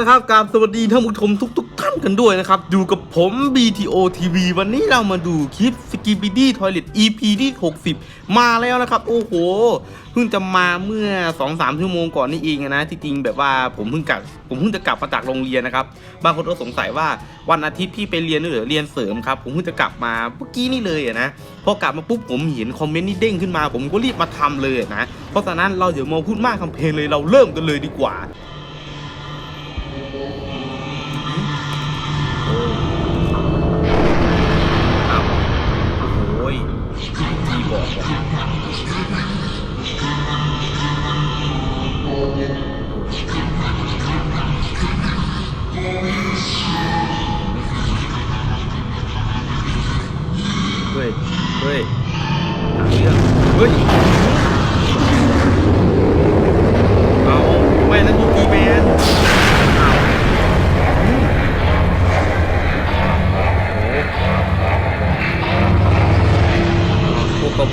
ละครับกราบสวัสดีท่านผู้ชมทุก ๆ ท่านกันด้วยนะครับ อยู่กับผม BTO TV วันนี้เรามาดูคลิป s k i b i d y Toilet EP ที่ 60 มาแล้วนะครับ โอ้โห เพิ่งจะมาเมื่อ 2-3 ชั่วโมงก่อนนี่เองนะที่จริงแบบว่าผมเพิ่งกลับผมเพิ่งจะกลับมาจากโรงเรียนนะครับ บางคนก็สงสัยว่าวันอาทิตย์พี่ไปเรียนหรือเรียนเสริมครับ ผมเพิ่งจะกลับมาเมื่อกี้นี่เลยนะพอกลับมาปุ๊บผมเห็นคอมเมนต์นี่เด้งขึ้นมา ผมก็รีบมาทำเลยนะเพราะฉะนั้นเราเดี๋ยวมาพูดมากคำเพลงเลยเราเริ่มกันเลยดีกว่า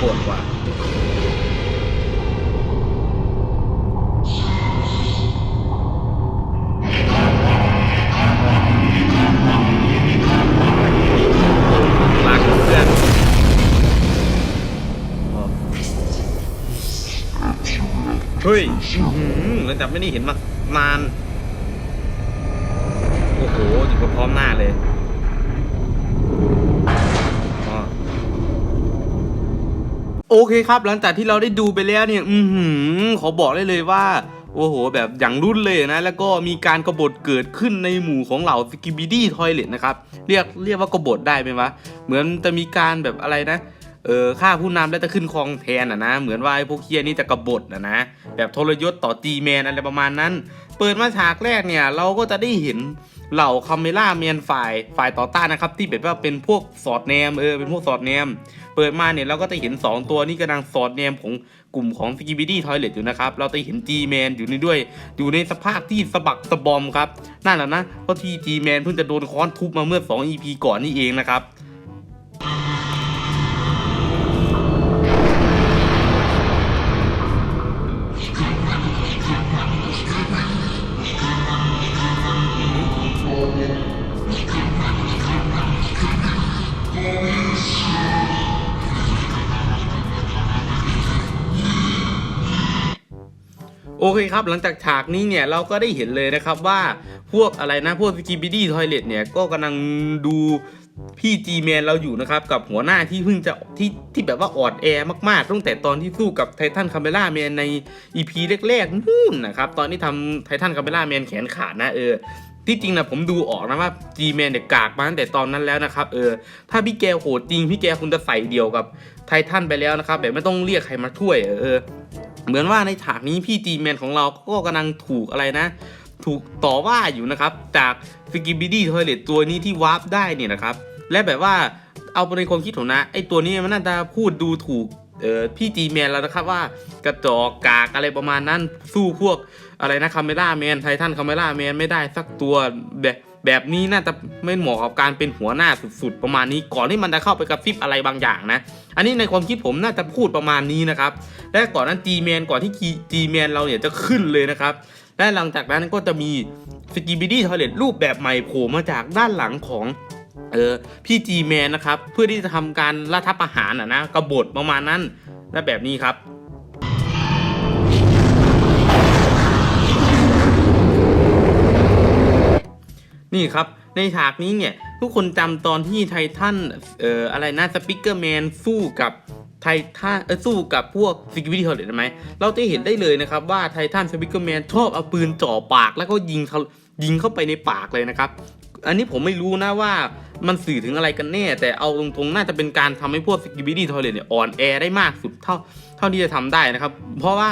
วกกว่าเฮ้ยหือหลังจากไม่ได้เห็นมานาน โอ้โหอยู่พร้อมหน้าเลยอ๋อ โอเคครับ หลังจากที่เราได้ดูไปแล้วเนี่ย อือหือขอบอกได้เลยว่าโอ้โห แบบอย่างรุ่นเลยนะ แล้วก็มีการกบฏเกิดขึ้นในหมู่ของเหล่าสกิบิดี้ทอยเลตนะครับ เรียกเรียกว่ากบฏได้ไหมวะ เหมือนจะมีการแบบอะไรนะ เออฆ่าผู้นำแล้วจะขึ้นครองแทนอะนะ เหมือนว่าไอ้พวกเคียนี่จะกบฏอะนะ แบบทรยศต่อจีแมนอะไรประมาณนั้น เปิดมาฉากแรกเนี่ยเราก็จะได้เห็นเหล่าคาเมล่าแมนฝ่ายฝ่ายต่อต้านนะครับ ที่แบบว่าเป็นพวกสอดแนมเออเป็นพวกสอดแนม เปิดมาเนี่ยเราก็จะเห็น 2 ตัวนี่กำลังสอดแนมของกลุ่มของ s k i b i d y Toilet อยู่นะครับ เราจะเห็น G-Man อยู่ในด้วย อยู่ในสภาพที่สะบักสะบอมครับ นั่นแหละนะ เพราะที่ G-Man เพิ่งจะโดนค้อนทุบมาเมื่อ 2 EP ก่อนนี่เองนะครับ โอเคครับ หลังจากฉากนี้เนี่ยเราก็ได้เห็นเลยนะครับว่าพวกอะไรนะพวกสกิบิดี้ทอยเลทเนี่ยก็กำลังดูพี่จีแมนเราอยู่นะครับ กับหัวหน้าที่เพิ่งจะที่ที่แบบว่าอ่อนแอมากๆตั้งแต่ตอนที่สู้กับไททันคาเมล่าแมนในอีพีแรกๆนู่นนะครับ ตอนที่ทำไททันคาเมล่าแมนแขนขาดนะเออที่จริงนะผมดูออกนะว่า G-Man เนี่ยกากมาตั้งแต่ตอนนั้นแล้วนะครับเออถ้าพี่แกโหดจริงพี่แกคงจะใส่เดียวกับไททันไปแล้วนะครับแบบไม่ต้องเรียกใครมาช่วยเออ เหมือนว่าในฉากนี้พี่จีแมนของเราก็กำลังถูกอะไรนะ ถูกต่อว่าอยู่นะครับ จากสกิบิดี้ทอยเลตตัวนี้ที่วาร์ปได้เนี่ยนะครับ และแบบว่าเอาไปในความคิดของนะไอตัวนี้มันน่าจะพูดดูถูกเออพี่จีแมนแล้วนะครับว่ากระจอกกากอะไรประมาณนั้นสู้พวกอะไรนะคาเมล่าแมนไททันคาเมล่าแมนไม่ได้สักตัวแบบ แบบนี้น่าจะไม่เหมาะกับการเป็นหัวหน้าสุดๆ ประมาณนี้ก่อนที่มันจะเข้าไปกระซิบอะไรบางอย่างนะ อันนี้ในความคิดผมน่าจะพูดประมาณนี้นะครับ และก่อนนั้น G-Man ก่อนที่ G-Man เราเนี่ยจะขึ้นเลยนะครับ และหลังจากนั้นก็จะมี s k i b i d y Toilet รูปแบบใหม่โผล่มาจากด้านหลังของเออพี่ G-Man นนะครับ เพื่อที่จะทำการล่าทับอาหารอะนะกบฏประมาณนั้นและแบบนี้ครับ นี่ครับ ในฉากนี้เนี่ย ทุกคนจำตอนที่ไททันเอ่ออะไรนะสปิเกอร์แมนสู้กับไททันเออสู้กับพวกซิกิวิตี้เทอร์เได้ไหมเราจะเห็นได้เลยนะครับว่าไททันสปิเกอร์แมนชอบเอาปืนจ่อปาก แล้วก็ยิงเขายิงเข้าไปในปากเลยนะครับ อันนี้ผมไม่รู้นะว่ามันสื่อถึงอะไรกันแน่ แต่เอาตรงๆน่าจะเป็นการทำให้พวกสกิบิดี้ทอยเลตเนี่ยอ่อนแอได้มากสุดเท่าเท่าที่จะทำได้นะครับ เพราะว่า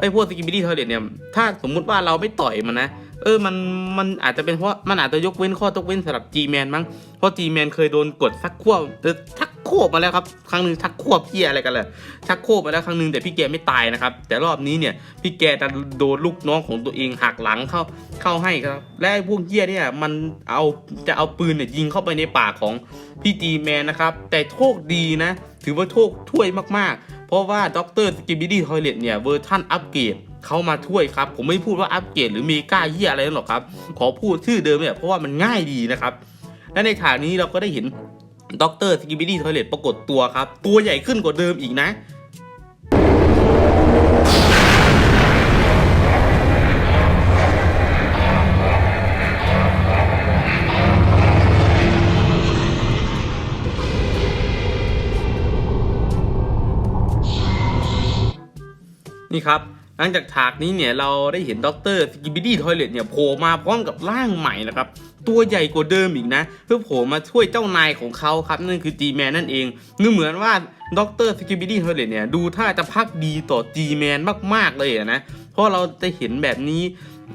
ไอ้พวกสกิบิดี้ทอยเลตเนี่ยถ้าสมมุติว่าเราไม่ต่อยมันนะ เออมันมันอาจจะเป็นเพราะมันอาจจะยกเว้นข้อยกเว้นสำหรับ G-Man มั้งเพราะ G-Man เคยโดนกดชักควบเออชักควบมาแล้วครับครั้งหนึ่งชักควบเพี้ยอะไรกันเลยชักควบมาแล้วครั้งหนึ่งแต่พี่แกไม่ตายนะครับ แต่รอบนี้เนี่ยพี่แกจะโดนลูกน้องของตัวเองหักหลังเข้าเข้าให้ครับ และพวกเหี้ยเนี่ยมันเอาจะเอาปืนเนี่ยยิงเข้าไปในปากของพี่ G-Man นะครับแต่โชคดีนะ ถือว่าโชคช่วยมากๆ เพราะว่าด็อกเตอร์สกิบิดี้ทอยเลตเนี่ยเวอร์ชันอัปเกรด เขามาช่วยครับ ผมไม่พูดว่าอัปเกรดหรือเมกาเฮียอะไรนั่นหรอกครับ ขอพูดชื่อเดิมเนี่ยเพราะว่ามันง่ายดีนะครับ และในฉากนี้เราก็ได้เห็นด็อกเตอร์สกิบิดี้ทอยเลตปรากฏตัวครับ ตัวใหญ่ขึ้นกว่าเดิมอีกนะนี่ครับ หลังจากฉากนี้เนี่ยเราได้เห็นด็อกเตอร์สกิบิดี้ทอยเลตเนี่ยโผล่มาพร้อมกับร่างใหม่นะครับ ตัวใหญ่กว่าเดิมอีกนะ เพื่อโผล่มาช่วยเจ้านายของเขาครับ นั่นคือ G-Man นั่นเองนึกเหมือนว่าด็อกเตอร์สกิบิดี้ทอยเลตเนี่ยดูท่าจะพักดีต่อ G-Man มาก ๆ เลยนะ เพราะเราจะเห็นแบบนี้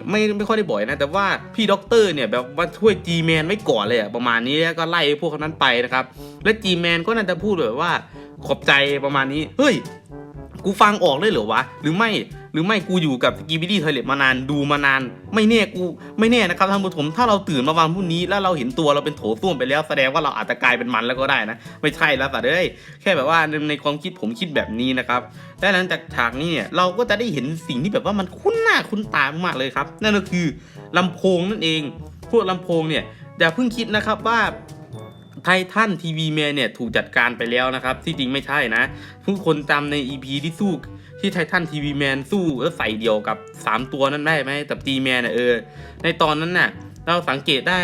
ไม่ไม่ค่อยได้บ่อยนะ แต่ว่าพี่ด็อกเตอร์เนี่ยแบบว่าช่วย G-Man ไว้ก่อนเลยอะประมาณนี้แล้วก็ไล่พวกนั้นไปนะครับ และ G-Man ก็น่าจะพูดแบบว่าขอบใจประมาณนี้เฮ้ยกูฟังออกเลยเหรอวะหรือไม่ หรือไม่กูอยู่กับสกีบิดี้ทเลตมานานดูมานาน ไม่แน่กูไม่แน่นะครับท่านผู้ชมถ้าเราตื่นมาวันพรุ่งนี้แล้วเราเห็นตัวเราเป็นโถส้วมไปแล้วแสดงว่าเราอาจจะกลายเป็นมันแล้วก็ได้นะ ไม่ใช่แล้วแต่เอ้ยแค่แบบว่าในในความคิดผมคิดแบบนี้นะครับและหลังจากฉากนี้เนี่ยเราก็จะได้เห็นสิ่งที่แบบว่ามันคุ้นหน้าคุ้นตามากเลยครับ นั่นก็คือลำโพงนั่นเอง พวกลำโพงเนี่ยอย่าเพิ่งคิดนะครับว่าไททันทีวีแมนเนี่ยถูกจัดการไปแล้วนะครับ ที่จริงไม่ใช่นะทุกคนจำใน EP ที่สู้ ที่ไททันทีวีแมนสู้แล้วใส่เดียวกับ 3 ตัวนั้นได้ไหมแต่จีแมนน่ะเออในตอนนั้นน่ะเราสังเกตได้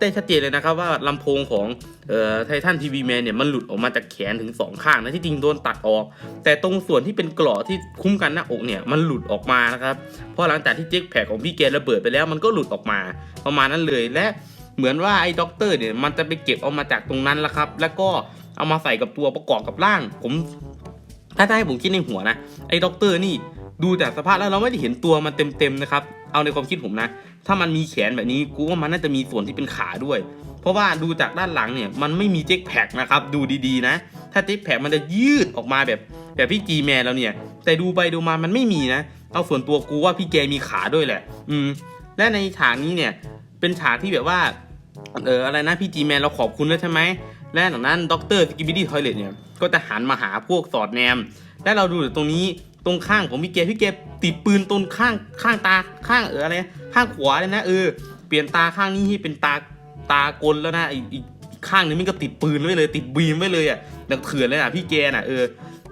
ได้ชัดเจนเลยนะครับว่าลำโพงของเออไททันทีวีแมนเนี่ยมันหลุดออกมาจากแขนถึงสองข้างนะที่จริงโดนตัดออก แต่ตรงส่วนที่เป็นกราะที่คุ้มกันหน้าอกเนี่ยมันหลุดออกมานะครับเพราะหลังจากที่เจ็คแผกของพี่แกระเบิดไปแล้วมันก็หลุดออกมาประมาณนั้นเลยและเหมือนว่าไอ้ด็อกเตอร์เนี่ยมันจะไปเก็บเอามาจากตรงนั้นล้วครับ แล้วก็เอามาใส่กับตัวประกอบกับร่าง ผม ถ้าจะให้ผมคิดในหัวนะไอ้ด็อกเตอร์นี่ดูจากสภาพแล้วเราไม่ได้เห็นตัวมันเต็มๆนะครับเอาในความคิดผมนะ ถ้ามันมีแขนแบบนี้กูว่ามันน่าจะมีส่วนที่เป็นขาด้วย เพราะว่าดูจากด้านหลังเนี่ยมันไม่มีเจ็คแพกนะครับดูดีๆนะ ถ้าเจ็คแพกมันจะยืดออกมาแบบแบบพี่จีแมนแล้วเนี่ย แต่ดูไปดูมามันไม่มีนะ เอาส่วนตัวกูว่าพี่แกมีขาด้วยแหละ อืม และในฉากนี้เนี่ยเป็นฉากที่แบบว่าเอออะไรนะพี่จีแมนเราขอบคุณแล้วใช่ไหม และหลังนั้นด็อกเตอร์สกิบิดี้ทอยเลตเนี่ยก็จะหันมาหาพวกสอดแนม และเราดูตรงนี้ตรงข้างของพี่เกพี่เกติดปืนตรงข้างข้างตาข้างเอออะไรข้างขวาเลยนะเออเปลี่ยนตาข้างนี้ให้เป็นตาตากลแล้วนะอีกข้างนึงมันก็ติดปืนไว้เลย ติดบีมไว้เลยอะแบบเถื่อนเลยอะพี่แกน่ะเออ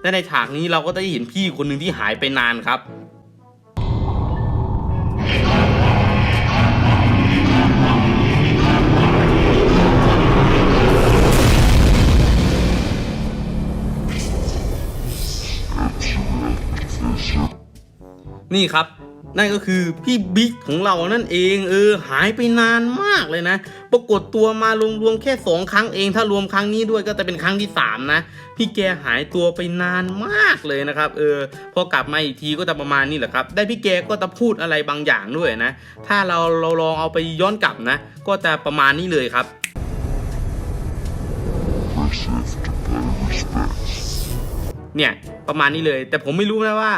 และในฉากนี้เราก็จะได้เห็นพี่คนหนึ่งที่หายไปนานครับ นี่ครับนั่นก็คือพี่บิ๊กของเรานั่นเองเออหายไปนานมากเลยนะ ปรากฏตัวมารวมๆแค่สองครั้งเอง ถ้ารวมครั้งนี้ด้วยก็จะเป็นครั้งที่สามนะพี่แกหายตัวไปนานมากเลยนะครับ เออพอกลับมาอีกทีก็จะประมาณนี้แหละครับ ได้พี่แกก็จะพูดอะไรบางอย่างด้วยนะ ถ้าเราเราลองเอาไปย้อนกลับนะ ก็จะประมาณนี้เลยครับ เนี่ยประมาณนี้เลย แต่ผมไม่รู้นะว่า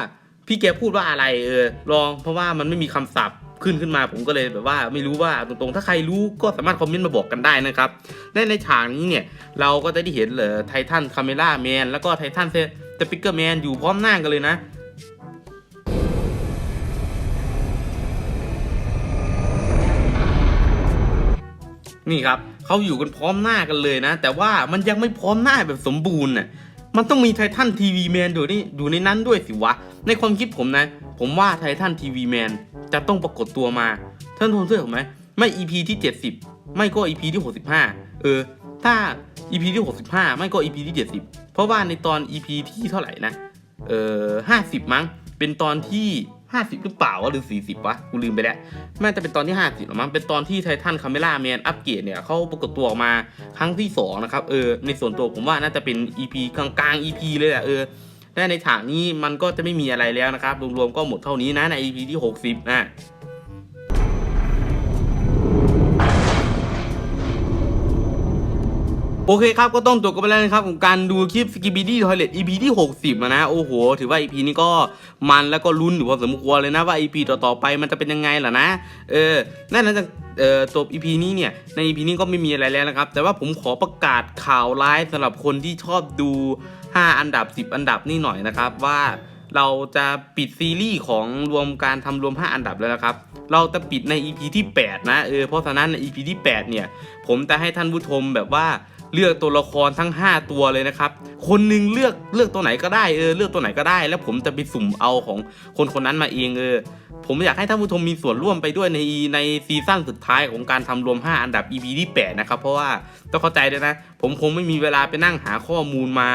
พี่แกพูดว่าอะไรเออลองเพราะว่ามันไม่มีคำศัพท์ขึ้นขึ้นมาผมก็เลยแบบว่าไม่รู้ว่าตรงๆ ถ้าใครรู้ก็สามารถคอมเมนต์มาบอกกันได้นะครับและในฉากนี้เนี่ยเราก็จะได้เห็นเหลยไททันคาเมล่าแมนแล้วก็ไททันเซปิกเกอร์แมนอยู่พร้อมหน้ากันเลยนะนี่ครับเขาอยู่กันพร้อมหน้ากันเลยนะ แต่ว่ามันยังไม่พร้อมหน้าแบบสมบูรณ์น่ะ มันต้องมีไททันทีวีแมนอยู่นี่อยู่ในนั้นด้วยสิวะ ในความคิดผมนะ ผมว่าไททันทีวีแมนจะต้องปรากฏตัวมาท่านทนเชื่อผมไหมไม่ EP ที่ 70 ไม่ก็ EP ที่ 65 เออ ถ้า EP ที่ 65 ไม่ก็ EP ที่ 70 เพราะว่าในตอน EP ที่เท่าไหร่นะ เออ50 มั้ง เป็นตอนที่ ห้าสิบหรือเปล่าวะหรือสี่สิบวะกูลืมไปแล้วน่าจะเป็นตอนที่50หรือมั้งเป็นตอนที่ไททันคาเมล่าแมนอัปเกรดเนี่ยเขาปรากฏตัวออกมาครั้งที่สองนะครับเออในส่วนตัวผมว่าน่าจะเป็น EP กลางๆ EP เลยแหละเออและในฉากนี้มันก็จะไม่มีอะไรแล้วนะครับรวมๆก็หมดเท่านี้นะใน EP ที่ 60นะ โอเคครับ ก็ต้องจบกันไปแล้วนะครับของการดูคลิป Skibidi Toilet EP ที่ 60นะ โอ้โห ถือว่า EP นี้ก็มันแล้วก็ลุ้นอยู่พอสมควรเลยนะว่า EP ต่อๆไปมันจะเป็นยังไงล่ะนะ เออนั่นหลังจากเอ่อจบ EP นี้เนี่ย ใน EP นี้ก็ไม่มีอะไรแล้วนะครับ แต่ว่าผมขอประกาศข่าวร้ายสำหรับคนที่ชอบดู 5 อันดับ 10 อันดับนี่หน่อยนะครับว่าเราจะปิดซีรีส์ของรวมการทำรวม 5 อันดับแล้วนะครับ เราจะปิดใน EP ที่ 8 นะ เออ เพราะฉะนั้นใน EP ที่ 8 เนี่ย ผมจะให้ท่านผู้ชมแบบว่า เลือกตัวละครทั้ง 5 ตัวเลยนะครับ คนหนึงเลือกเลือกตัวไหนก็ได้เออเลือกตัวไหนก็ได้ แล้วผมจะไปสุ่มเอาของคนคนนั้นมาเองเออผมอยากให้ท่านผู้ชมมีส่วนร่วมไปด้วยในในซีซั่นสุดท้ายของการทำรวม 5 อันดับ EP ที่8นะครับเพราะว่าต้องเข้าใจด้วยนะ ผมคงไม่มีเวลาไปนั่งหาข้อมูลมา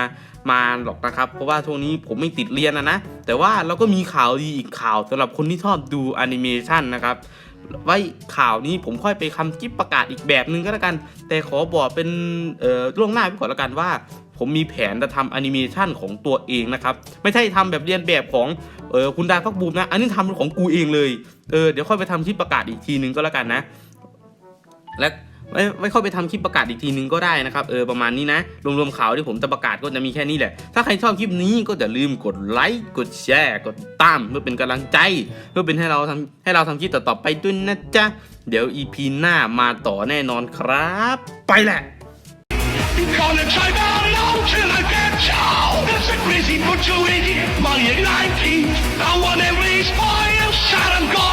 มาหรอกนะครับ เพราะว่าช่วงนี้ผมไม่ติดเรียนนะนะ แต่ว่าเราก็มีข่าวดีอีกข่าวสำหรับคนที่ชอบดูแอนิเมชันนะครับไว้ข่าวนี้ผมค่อยไปคำจิ๊บประกาศอีกแบบนึงก็แล้วกัน แต่ขอบอกเป็นเอ่อล่วงหน้าไปก่อนแล้วกันว่า ผมมีแผนจะทำแอนิเมชันของตัวเองนะครับ ไม่ใช่ทำแบบเรียนแบบของเออคุณดาพักบูมนะ อันนี้ทำเป็นของกูเองเลยเออเดี๋ยวค่อยไปทำคลิปประกาศอีกทีนึงก็แล้วกันนะ และ ไม่ไม่ค่อยไปทำคลิปประกาศอีกทีนึงก็ได้นะครับเออประมาณนี้นะรวมๆข่าวที่ผมจะประกาศก็จะมีแค่นี้แหละ ถ้าใครชอบคลิปนี้ก็อย่าลืมกดไลค์กดแชร์กดตามเพื่อเป็นกำลังใจ เพื่อเป็นให้เราทำให้เราทำคลิปต่อๆไปด้วยนะจ๊ะเดี๋ยว EP หน้ามาต่อแน่นอนครับ ไปแหละ Gonna try down low till I get down. That's a crazy butchery, Money at 19. I want every spoil. Shot and gone